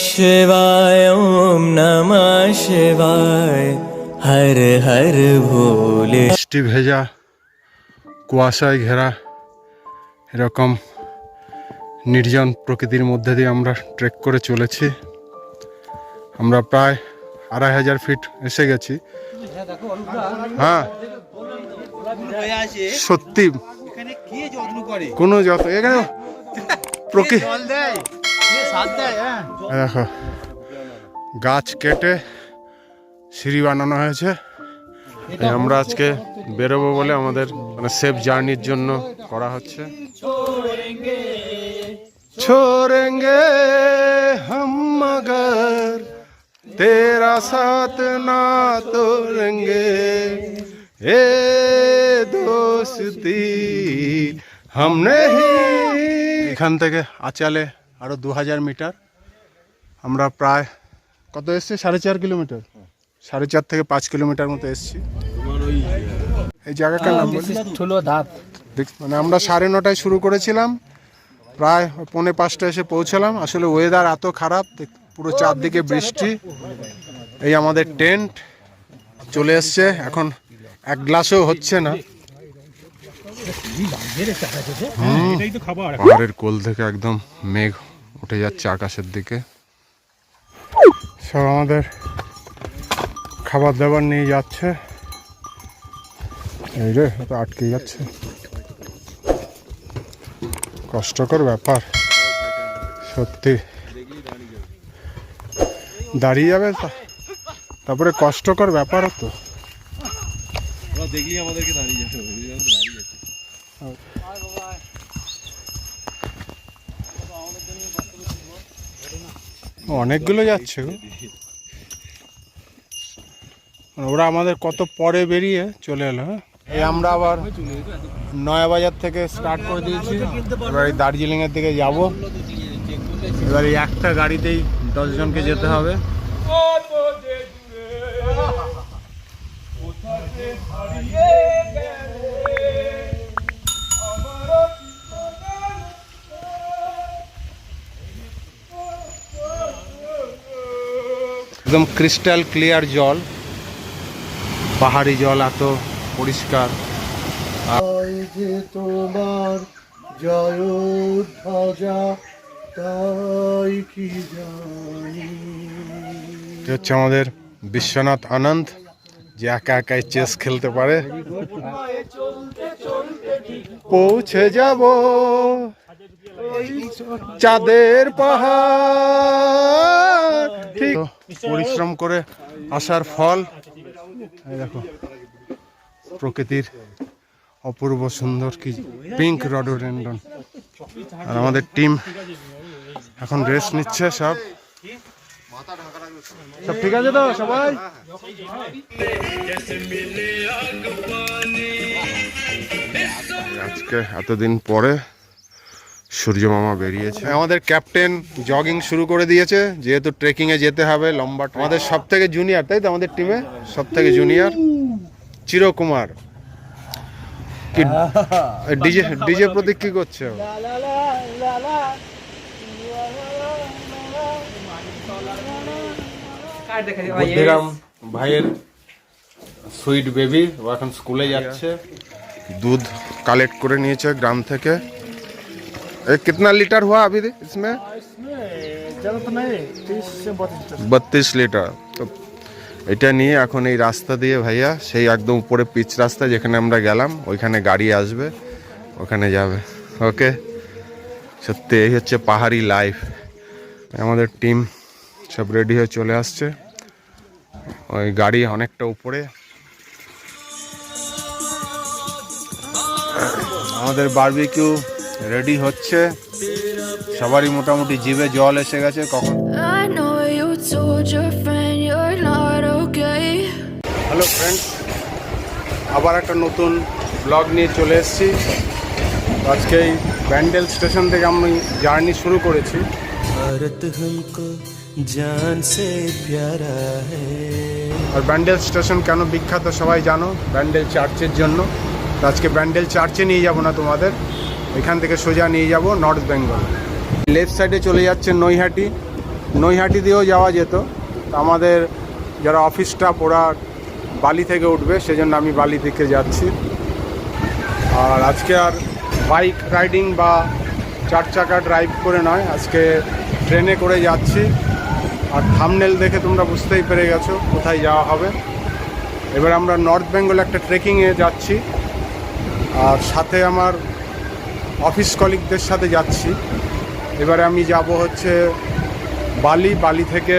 शिवाय ॐ नमः शिवाय हर हर भोले বৃষ্টি ভেজা কুয়াশায় ঘেরা এরকম নির্জন প্রকৃতির মধ্যে দিয়ে আমরা ট্রেক করে চলেছি আমরা প্রায় আড়াই হাজার ফিট এসে গেছি হ্যাঁ সত্যি এখানে কে যত্ন করে কোনো যত এখানে প্রকৃতি দেখো গাছ কেটে সিঁড়ি বানানো হয়েছে। আমরা আজকে বেরোবো বলে আমাদের মানে সেফ জার্নির জন্য করা হচ্ছে। ছোড়েঙ্গে হম মগর তেরা সাথ না তোড়েঙ্গে। এ দোস্তি নেহি। এখান থেকে আচালে আরও দু হাজার মিটার। আমরা প্রায় কত এসছি? সাড়ে চার কিলোমিটার। সাড়ে চার থেকে পাঁচ কিলোমিটার মতো এসছি। এই জায়গাটার নাম ধাপ। মানে আমরা সাড়ে নটায় শুরু করেছিলাম। প্রায় পৌনে পাঁচটা এসে পৌঁছালাম। আসলে ওয়েদার এত খারাপ পুরো চারদিকে বৃষ্টি। এই আমাদের টেন্ট চলে এসছে। এখন এক গ্লাসও হচ্ছে না। পাহাড়ের কোল থেকে একদম মেঘ উঠে যাচ্ছে আকাশের দিকে। সব আমাদের খাবার দাবার নিয়ে যাচ্ছে। এই রে তো আটকে যাচ্ছে। কষ্টকর ব্যাপার সত্যি। দাঁড়িয়ে যাবে তা- তারপরে কষ্টকর ব্যাপারও তো। দেখলি আমাদেরকে দাঁড়িয়ে যেতে অনেকগুলো যাচ্ছে মানে ওরা আমাদের কত পরে বেরিয়ে চলে এলো হ্যাঁ? এই আমরা আবার নয়া বাজার থেকে স্টার্ট করে দিয়েছি। এবার এই দার্জিলিং এর দিকে যাব। এবার এই একটা গাড়িতেই দশজনকে যেতে হবে। একদম ক্রিস্টাল ক্লিয়ার জল পাহাড়ি জল এত পরিষ্কার। যে তোমার জয় ধ্বজা তাই কি জানি? হচ্ছে আমাদের বিশ্বনাথ আনন্দ যে একা একাই চেস খেলতে পারে। পৌঁছে যাব। চাঁদের পাহাড়। ঠিক। পরিশ্রম করে আসার ফল। দেখো প্রকৃতির অপূর্ব সুন্দর কি পিঙ্ক রডোডেন্ডন আর আমাদের টিম এখন রেস্ট নিচ্ছে সব। সব ঠিক আছে তো সবাই? আজকে এতদিন পরে সূর্য মামা বেরিয়েছে। হ্যাঁ, আমাদের ক্যাপ্টেন জগিং শুরু করে দিয়েছে যেহেতু ট্রেকিংয়ে যেতে হবে লম্বা আমাদের সব থেকে জুনিয়র তাই তো আমাদের টিমে সব থেকে জুনিয়র চিরকুমার। ডিজে ডিজে প্রতীক কি করছে? ভাইয়ের সুইট বেবি ও এখন স্কুলে যাচ্ছে। দুধ কালেক্ট করে নিয়েছে গ্রাম থেকে। कितना लीटर हुआ अभी इसमें জ্যাদা তো নেই তিরিশ সে বত্রিশ বত্রিশ লিটার তো এটা নিয়ে এখন এই রাস্তা দিয়ে ভাইয়া সেই একদম উপরে পিচ রাস্তা যেখানে আমরা গেলাম ওইখানে গাড়ি আসবে ওখানে যাবে ওকে সত্যি এই হচ্ছে পাহাড়ি লাইফ আমাদের টিম সব রেডি হয়ে চলে আসছে ওই গাড়ি অনেকটা উপরে আমাদের বারবিকিউ রেডি হচ্ছে। সবারই মোটামুটি জিভে জল এসে গেছে কখন? হ্যালো ফ্রেন্ডস আবার একটা নতুন ব্লগ নিয়ে চলে এসেছি। আজকে এই ব্যান্ডেল স্টেশন থেকে আমি জার্নি শুরু করেছি। আর ব্যান্ডেল স্টেশন কেন বিখ্যাত সবাই জানো? ব্যান্ডেল চার্চের জন্য। আজকে ব্যান্ডেল চার্চে নিয়ে যাব না তোমাদের। এখান থেকে সোজা নিয়ে যাব নর্থ বেঙ্গল। লেফট সাইডে চলে যাচ্ছে নৈহাটি। নৈহাটি দিয়েও যাওয়া যেত। আমাদের যারা অফিস স্টাফ ওরা বালি থেকে উঠবে, সেজন্য আমি বালি থেকে যাচ্ছি। আর আজকে আর বাইক রাইডিং বা চার চাকা ড্রাইভ করে নয়, আজকে ট্রেনে করে যাচ্ছি। আর থামনেল দেখে তোমরা বুঝতেই পেরে গেছো কোথায় যাওয়া হবে। এবার আমরা নর্থ বেঙ্গল একটা ট্রেকিংয়ে যাচ্ছি। আর সাথে আমার অফিস কলিগদের সাথে যাচ্ছি। এবারে আমি যাব হচ্ছে বালি বালি থেকে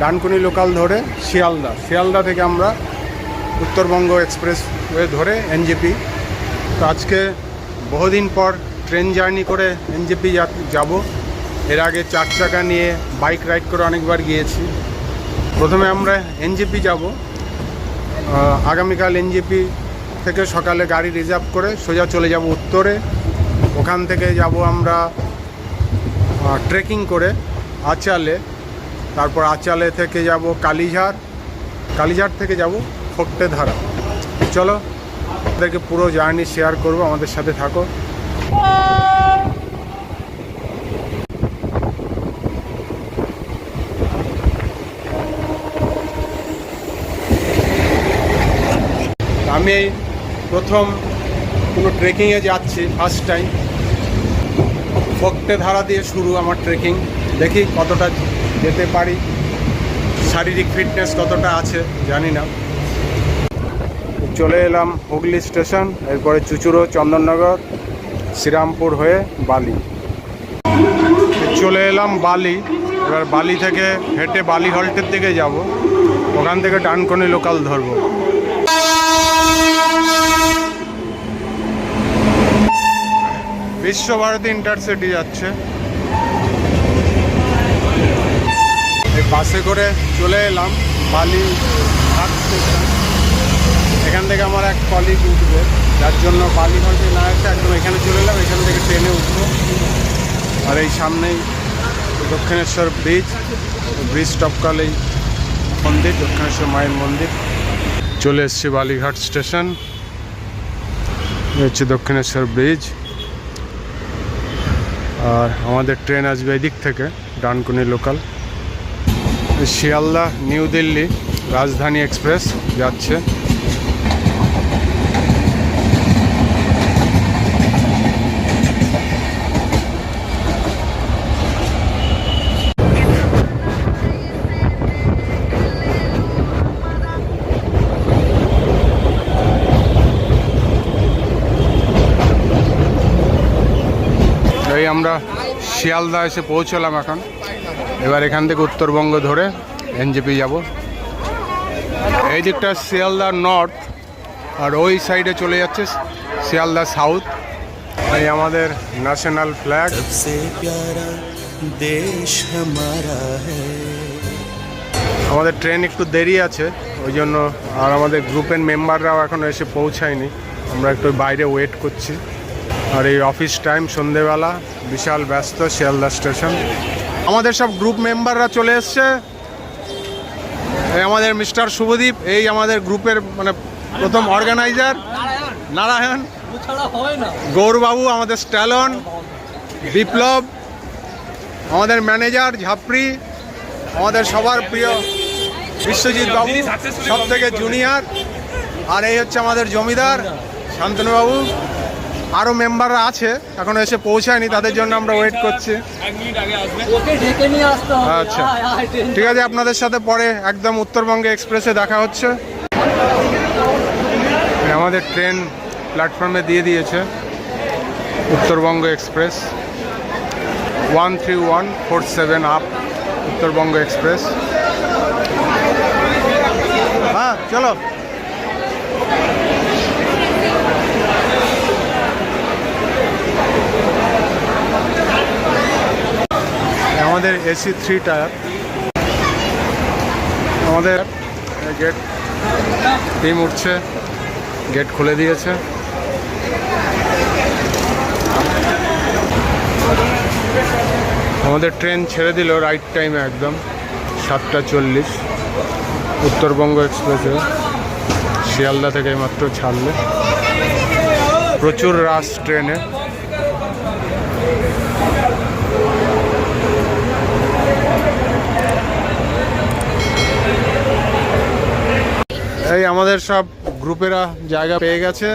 ডানকুনি লোকাল ধরে শিয়ালদা। শিয়ালদা থেকে আমরা উত্তরবঙ্গ এক্সপ্রেস ওয়ে ধরে এনজেপি। তো আজকে বহুদিন পর ট্রেন জার্নি করে এনজেপি যাব। এর আগে চার চাকা নিয়ে বাইক রাইড করে অনেকবার গিয়েছি। প্রথমে আমরা এনজেপি যাব। আগামীকাল এনজেপি থেকে সকালে গাড়ি রিজার্ভ করে সোজা চলে যাব উত্তরে। ওখান থেকে যাব আমরা ট্রেকিং করে আচালে। তারপর আচালে থেকে যাব কালীঝাড়। কালীঝাড় থেকে যাব ফোকটে ধারা চলো, আপনাদেরকে পুরো জার্নি শেয়ার করব, আমাদের সাথে থাকো। আমি প্রথম কোনো ট্রেকিংয়ে যাচ্ছি ফার্স্ট টাইম ফোকটে ধারা দিয়ে শুরু আমার ট্রেকিং দেখি কতটা যেতে পারি। শারীরিক ফিটনেস কতটা আছে, জানি না। চলে এলাম হুগলি স্টেশন, এরপরে চুচুড়ো, চন্দননগর, শ্রীরামপুর হয়ে বালি। চলে এলাম বালি। এবার বালি থেকে হেঁটে বালি হল্টের দিকে যাব। ওখান থেকে ডানকনি লোকাল ধরবো। বিশ্বভারতী ইন্টারসিটি যাচ্ছে। বাসে করে চলে এলাম, বালি এখান থেকে আমার এক কলিগ উঠবে, যার জন্য বালি ঘাটে না এসে একদম এখানে চলে এলাম, এখান থেকে ট্রেনে উঠবো। আর এই সামনেই দক্ষিণেশ্বর ব্রিজ ব্রিজ টপকালেই মন্দির, দক্ষিণেশ্বর মায়ের মন্দির। চলে এসছি বালিঘাট স্টেশন হচ্ছে দক্ষিণেশ্বর ব্রিজ আমাদের ট্রেন আসবে এদিক থেকে Dankuni local Sealdah new Delhi Rajdhani express যাচ্ছে এই আমরা শিয়ালদা এসে পৌঁছলাম এখন। এবার এখান থেকে উত্তরবঙ্গ ধরে এনজেপি যাব। এই দিকটা শিয়ালদা নর্থ আর ওই সাইডে চলে যাচ্ছে শিয়ালদা সাউথ। এই আমাদের ন্যাশনাল ফ্ল্যাগ। আমাদের ট্রেন একটু দেরি আছে ওই জন্য আর আমাদের গ্রুপের মেম্বাররাও এখনও এসে পৌঁছায়নি। আমরা একটু বাইরে ওয়েট করছি। আর এই অফিস টাইম সন্ধেবেলা, বিশাল ব্যস্ত শিয়ালদা স্টেশন। আমাদের সব গ্রুপ মেম্বাররা চলে এসছে। আমাদের মিস্টার শুভদীপ, এই আমাদের গ্রুপের মানে প্রথম অর্গানাইজার, নারায়ণ, গৌরবাবু, আমাদের স্ট্যালন, বিপ্লব, আমাদের ম্যানেজার, ঝাপড়ি, আমাদের সবার প্রিয় বিশ্বজিৎ বাবু সব থেকে জুনিয়র। আর এই হচ্ছে আমাদের জমিদার, শান্তনুবাবু। আরও মেম্বাররা আছে, এখনও এসে পৌঁছায়নি, তাদের জন্য আমরা ওয়েট করছি। আচ্ছা ঠিক আছে, আপনাদের সাথে পরে একদম উত্তরবঙ্গে এক্সপ্রেসে দেখা হচ্ছে। আমাদের ট্রেন প্ল্যাটফর্মে দিয়ে দিয়েছে, Uttarbanga express one three one four seven up Uttarbanga express হ্যাঁ চলো। আমাদের এসি থ্রি টায়ার আমাদের গেট, টিম উঠছে, গেট খুলে দিয়েছে। আমাদের ট্রেন ছেড়ে দিল রাইট টাইমে একদম, সাতটা চল্লিশ। উত্তরবঙ্গ এক্সপ্রেসে, শিয়ালদা থেকে মাত্র ছাড়লে। প্রচুর রাশ ট্রেনে। এই আমাদের সব গ্রুপেরা জায়গা পেয়ে গেছে।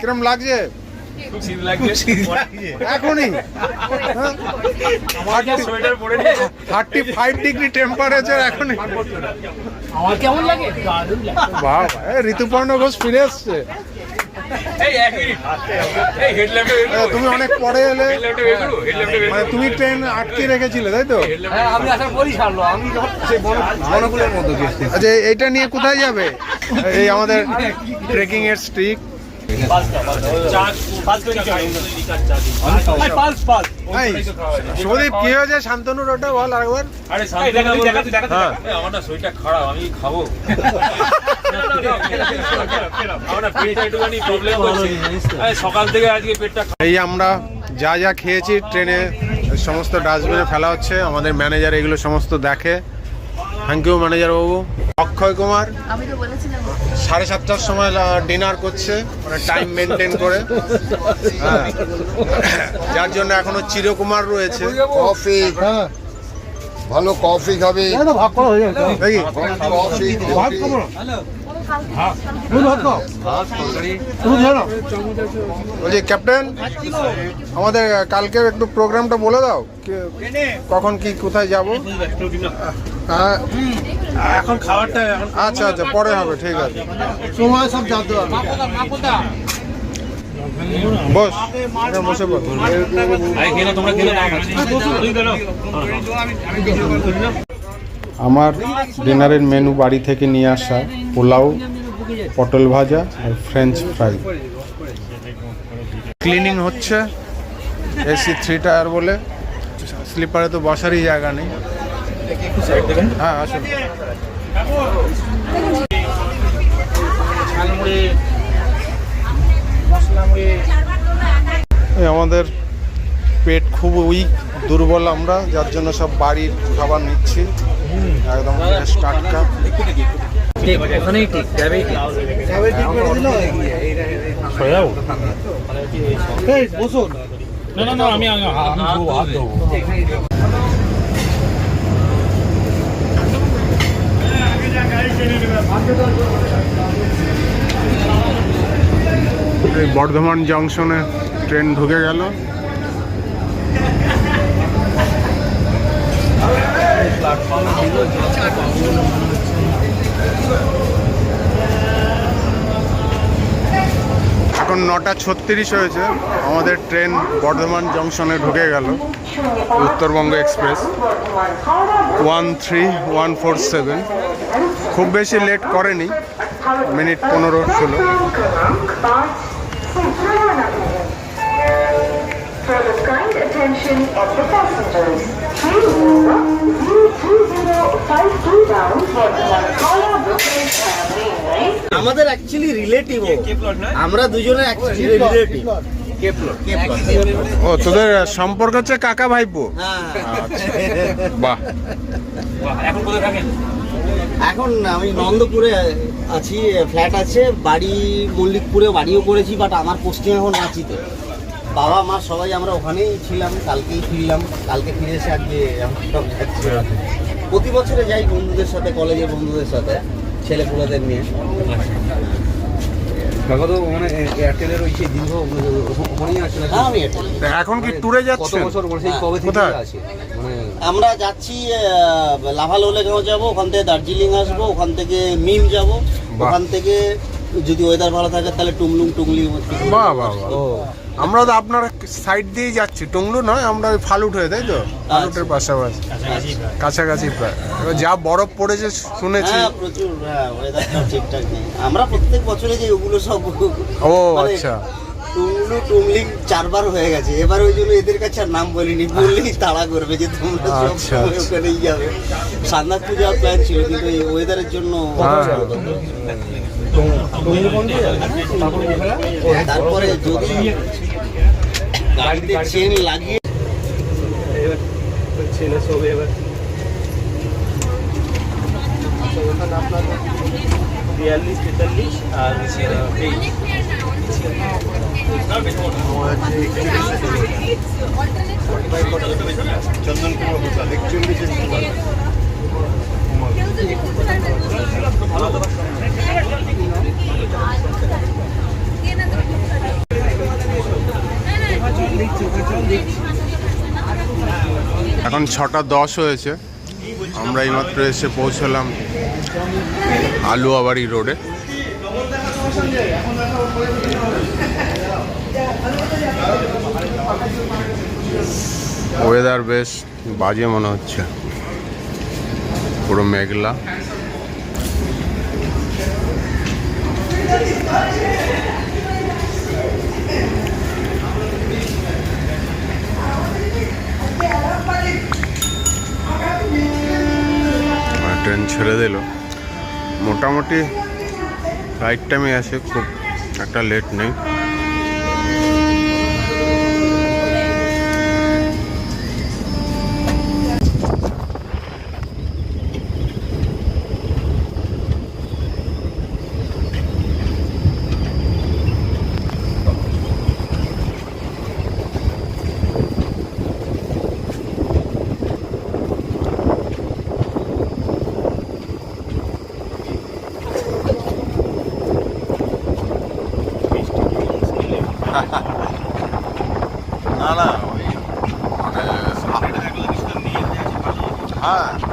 কিরম লাগছে? এখনই। থার্টি ফাইভ ডিগ্রি টেম্পারেচার এখনই। কেমন লাগে? বাহ ঋতুপর্ণ ঘোষ ফিরে এসছে। তুমি অনেক পরে এলে মানে তুমি ট্রেন আটকে রেখেছিলে তাই তো? হ্যাঁ আমি আসার পরই ছাড়লো আমি যখন সেই বন বনকুলের মধ্যে আচ্ছা এটা এইটা নিয়ে কোথায় যাবে? এই আমাদের ট্রেকিং এর স্টিক বল আমার যা যা খেয়েছি, ট্রেনে সমস্ত ডাস্টবিনে ফেলা হচ্ছে। আমাদের ম্যানেজার এগুলো সমস্ত দেখে। থ্যাংক ইউ ম্যানেজার বাবু। অক্ষয় কুমার। আমি তো সাড়ে সাতটার সময় ডিনার করছে মানে টাইম মেনটেন করে। হ্যাঁ। যার জন্য এখনও চিরকুমার রয়েছে। কফি। ভালো কফি খাবে। ভাগ করা হয়ে দেখি কফি খাব। ধরো বলছি ক্যাপ্টেন আমাদের কালকের একটু প্রোগ্রামটা বলে দাও। কি- কখন কি কোথায় যাব? হ্যাঁ এখন খাবারটা এখন আচ্ছা আচ্ছা পরে হবে ঠিক আছে। সময় সব জানতে পারবে বস বসে আমার ডিনারের মেনু বাড়ি থেকে নিয়ে আসা পোলাও পটল ভাজা আর ফ্রেঞ্চ ফ্রাই। ক্লিনিং হচ্ছে এসি থ্রি টায়ার বলে। স্লিপারে তো বসারই জায়গা নেই। হ্যাঁ আসুন এই আমাদের পেট খুব উইক দুর্বল আমরা যার জন্য সব বাড়ির খাবার নিচ্ছি। একদম ফ্রেশ টাটকা। ওখানেই ঠিক যাবেই ঠিক বসুন। না না না আমি আমি হাত দেবো বর্ধমান জংশনে ট্রেন ঢুকে গেল। এখন নটা ছত্রিশ হয়েছে। আমাদের ট্রেন বর্ধমান জংশনে ঢুকে গেল। Uttarbanga express. One three one four seven. খুব বেশি লেট করেনি। মিনিট পনেরো ষোলো। আমাদের অ্যাকচুয়ালি রিলেটিভ আমরা দুজনে রিলেটিভ ও তোদের সম্পর্ক হচ্ছে কাকা ভাইপো? আচ্ছা বাহ। এখন কোথায় থাকেন? এখন আমি নন্দপুরে আছি ফ্ল্যাট আছে বাড়ি মল্লিকপুরে বাড়িও করেছি বাট আমার পোস্টিং এখন রাঁচিতে। বাবা মা সবাই আমরা ওখানেই ছিলাম কালকেই ফিরলাম কালকে ফিরে এসে আজকে। প্রতি বছরে যাই বন্ধুদের সাথে কলেজের বন্ধুদের সাথে ছেলে পুলেদের নিয়ে। তো মানে এয়ারটেলের ওই সেই দীর্ঘ ওখানেই আছে না আমি এটা এখন কি ট্যুরে কত বছর সেই কবে থেকে আছে? মানে আমরা যাচ্ছি লাভালোলেগাঁও যাব ওখান থেকে দার্জিলিং আসব ওখান থেকে মিম যাব ওখান থেকে যদি ওয়েদার ভালো থাকে তাহলে টুমলুং টুংলি বাহ বাহ। বাহ আমরা তো আপনার সাইড দিয়েই যাচ্ছি। টুংলু নয় আমরা ওই ফালুট হয়ে তাই তো? ফালুটের পাশাপাশি। কাছাকাছি প্রায়। এবার যা বরফ পড়েছে শুনেছি। হ্যাঁ প্রচুর হ্যাঁ ঠিকঠাক নেই। আমরা প্রত্যেক বছরে যে ওগুলো সব ও মানে আচ্ছা। টুংলু টুংলিং চারবার হয়ে গেছে। এবার ওই জন্য এদের কাছে আর নাম বলিনি। বললেই তাড়া করবে যে তোমরা সব আচ্ছা, আচ্ছা। ওখানেই যাবে। সান্নাথপুর যাওয়ার প্ল্যান ছিল কিন্তু এই ওয়েদারের জন্য হ্যাঁ। তারপরে যদি গাড়িতে চেন লাগিয়ে বিয়াল্লিশ তেতাল্লিশ আর চন্দন এখন ছটা দশ হয়েছে। আমরা এইমাত্র এসে পৌঁছলাম আলুয়াবাড়ি রোডে। ওয়েদার বেশ বাজে মনে হচ্ছে। পুরো মেঘলা আর ট্রেন ছেড়ে দিল। মোটামুটি রাইট টাইমে আছে খুব একটা লেট নেই। না না ওই মানে হ্যাঁ।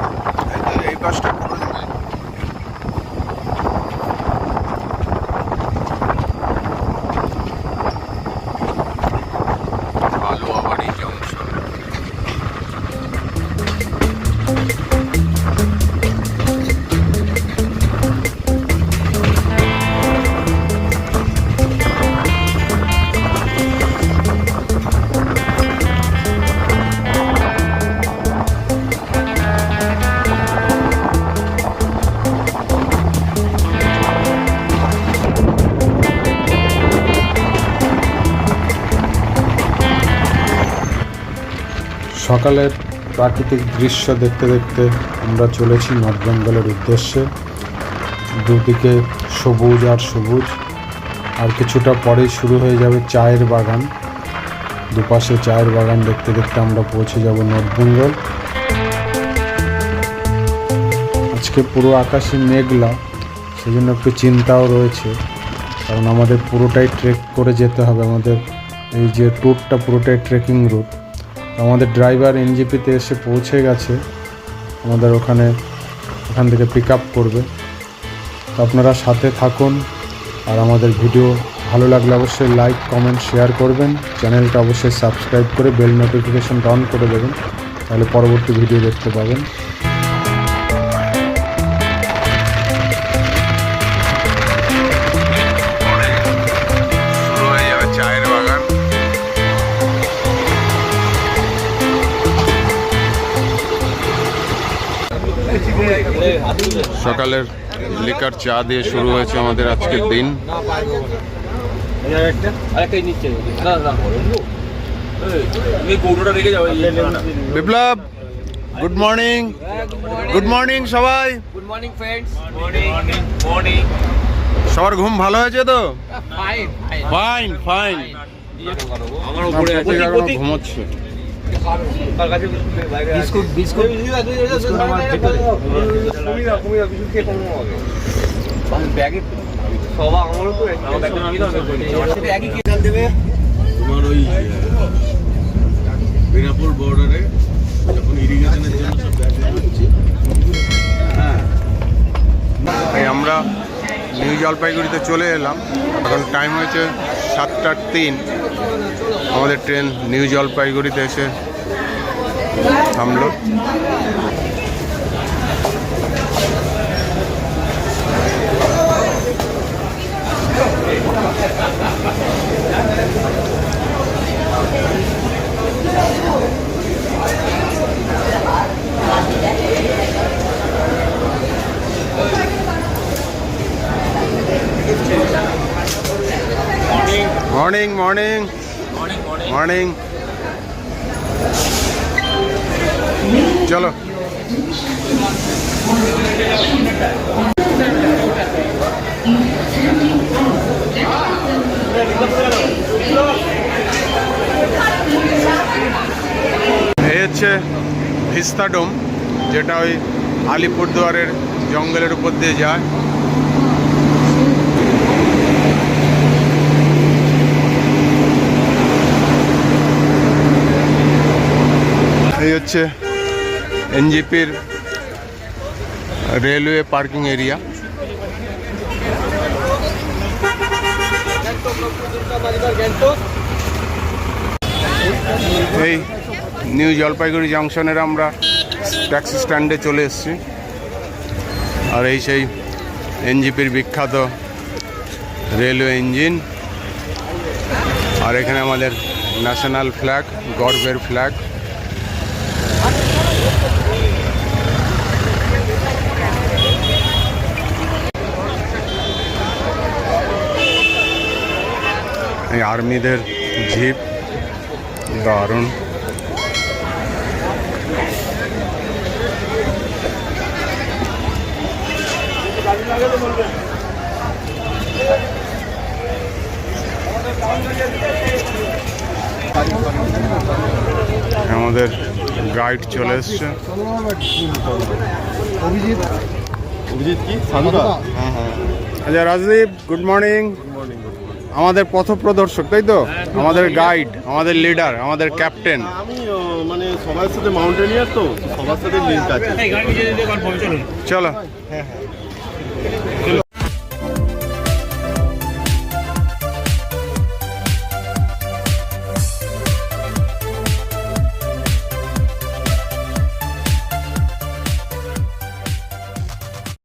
সকালের প্রাকৃতিক দৃশ্য দেখতে দেখতে আমরা চলেছি নর্থ বেঙ্গলের উদ্দেশ্যে। দুদিকে সবুজ আর সবুজ। আর কিছুটা পরেই শুরু হয়ে যাবে চায়ের বাগান। দুপাশে চায়ের বাগান দেখতে দেখতে আমরা পৌঁছে যাব নর্থ বেঙ্গল। আজকে পুরো আকাশে মেঘলা, সেজন্য একটু চিন্তাও রয়েছে। কারণ আমাদের পুরোটাই ট্রেক করে যেতে হবে। আমাদের এই যে ট্যুরটা পুরোটাই ট্রেকিং রুট আমাদের ড্রাইভার এনজিপিতে এসে পৌঁছে গেছে। আমাদের ওখানে, ওখান থেকে পিক আপ করবে। তো আপনারা সাথে থাকুন আর আমাদের ভিডিও ভালো লাগলে অবশ্যই লাইক কমেন্ট শেয়ার করবেন। চ্যানেলটা অবশ্যই সাবস্ক্রাইব করে বেল নোটিফিকেশান অন করে দেবেন। তাহলে পরবর্তী ভিডিও দেখতে পাবেন। সকালের লিকার চা দিয়ে শুরু হয়েছে আমাদের আজকের দিন। Biplab good morning good morning সবাই। Good morning friends morning morning সবার ঘুম ভালো হয়েছে তো? ফাইন ফাইন ফাইন আমার উপরে ঘুমোচ্ছে। Biscuit biscuit. ব্যাগে আমারও তো তোমার ওই বিনাপুর বর্ডারে যখন ইরিগেশনের জন্য সব হ্যাঁ আমরা নিউ জলপাইগুড়িতে চলে এলাম। এখন টাইম হয়েছে সাতটার তিন। আমাদের ট্রেন নিউ জলপাইগুড়িতে এসে থামলো। মর্নিং মর্নিং মর্নিং চলো এই হচ্ছে ভিস্তাডোম যেটা ওই আলিপুরদুয়ারের জঙ্গলের উপর দিয়ে যায়। হচ্ছে এনজিপির রেলওয়ে পার্কিং এরিয়া। এই নিউ জলপাইগুড়ি জংশনের আমরা ট্যাক্সি স্ট্যান্ডে চলে এসেছি। আর এই সেই এনজিপির বিখ্যাত রেলওয়ে ইঞ্জিন। আর এখানে আমাদের ন্যাশনাল ফ্ল্যাগ, গর্বের ফ্ল্যাগ। আর্মিদের জিপ দারুণ। আমাদের গাইড চলে এসছে। আচ্ছা রাজদীপ গুড মর্নিং আমাদের পথ প্রদর্শক তাই তো? আমাদের গাইড আমাদের লিডার আমাদের ক্যাপ্টেন আমি মানে সবার সাথে মাউন্টেনিয়ার তো সবার সাথে লিঙ্ক আছে। হ্যাঁ হ্যাঁ। চলো